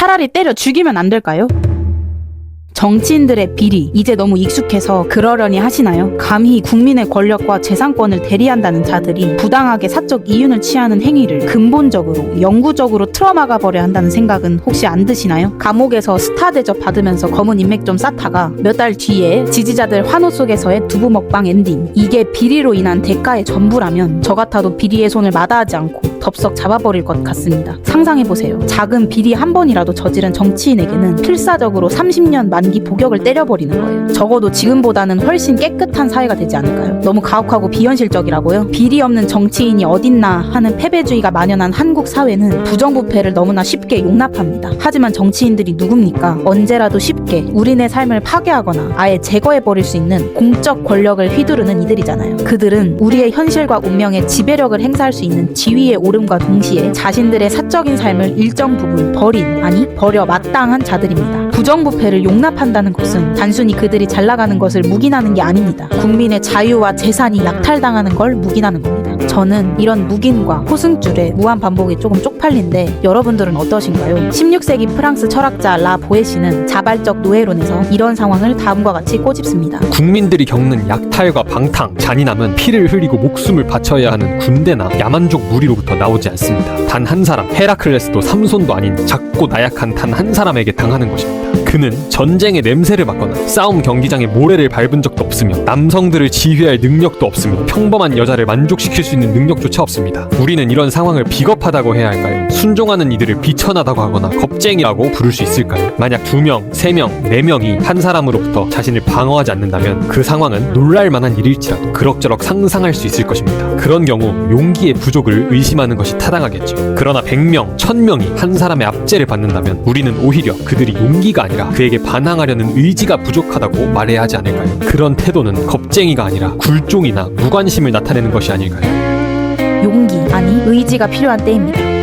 차라리 때려 죽이면 안 될까요? 정치인들의 비리 이제 너무 익숙해서 그러려니 하시나요? 감히 국민의 권력과 재산권을 대리한다는 자들이 부당하게 사적 이윤을 취하는 행위를 근본적으로 영구적으로 틀어막아 버려 한다는 생각은 혹시 안 드시나요? 감옥에서 스타 대접 받으면서 검은 인맥 좀 쌓다가 몇 달 뒤에 지지자들 환호 속에서의 두부 먹방 엔딩 이게 비리로 인한 대가의 전부라면 저 같아도 비리의 손을 마다하지 않고 덥석 잡아버릴 것 같습니다. 상상해보세요. 작은 비리 한 번이라도 저지른 정치인에게는 필사적으로 30년 만기 복역을 때려버리는 거예요. 적어도 지금보다는 훨씬 깨끗한 사회가 되지 않을까요? 너무 가혹하고 비현실적이라고요? 비리 없는 정치인이 어딨나 하는 패배주의가 만연한 한국 사회는 부정부패를 너무나 쉽게 용납합니다. 하지만 정치인들이 누굽니까? 언제라도 쉽게 우리네 삶을 파괴하거나 아예 제거해버릴 수 있는 공적 권력을 휘두르는 이들이잖아요. 그들은 우리의 현실과 운명에 지배력을 행사할 수 있는 지위에 오름과 동시에 자신들의 사적인 삶을 일정 부분 버린 아니 버려 마땅한 자들입니다. 부정부패를 용납한다는 것은 단순히 그들이 잘 나가는 것을 묵인하는 게 아닙니다. 국민의 자유와 재산이 약탈당하는 걸 묵인하는 겁니다. 저는 이런 묵인과 호승줄의 무한 반복이 조금 쪽팔린데 여러분들은 어떠신가요? 16세기 프랑스 철학자 라 보에시는 자발적 노예론에서 이런 상황을 다음과 같이 꼬집습니다. 국민들이 겪는 약탈과 방탕, 잔인함은 피를 흘리고 목숨을 바쳐야 하는 군대나 야만족 무리로부터 나오지 않습니다. 단 한 사람, 헤라클레스도 삼손도 아닌 작고 나약한 단 한 사람에게 당하는 것입니다. 그는 전쟁의 냄새를 맡거나 싸움 경기장의 모래를 밟은 적도 없으며 남성들을 지휘할 능력도 없으며 평범한 여자를 만족시킬 수 있는 능력조차 없습니다. 우리는 이런 상황을 비겁하다고 해야 할까요? 순종하는 이들을 비천하다고 하거나 겁쟁이라고 부를 수 있을까요? 만약 두 명, 세 명, 네 명이 한 사람으로부터 자신을 방어하지 않는다면 그 상황은 놀랄 만한 일일지라도 그럭저럭 상상할 수 있을 것입니다. 그런 경우 용기의 부족을 의심하는 것이 타당하겠죠. 그러나 100명, 1000명이 한 사람의 압제를 받는다면 우리는 오히려 그들이 용기가 아니라 그에게 반항하려는 의지가 부족하다고 말해야 하지 않을까요? 그런 태도는 겁쟁이가 아니라 굴종이나 무관심을 나타내는 것이 아닐까요? 의지가 필요한 때입니다.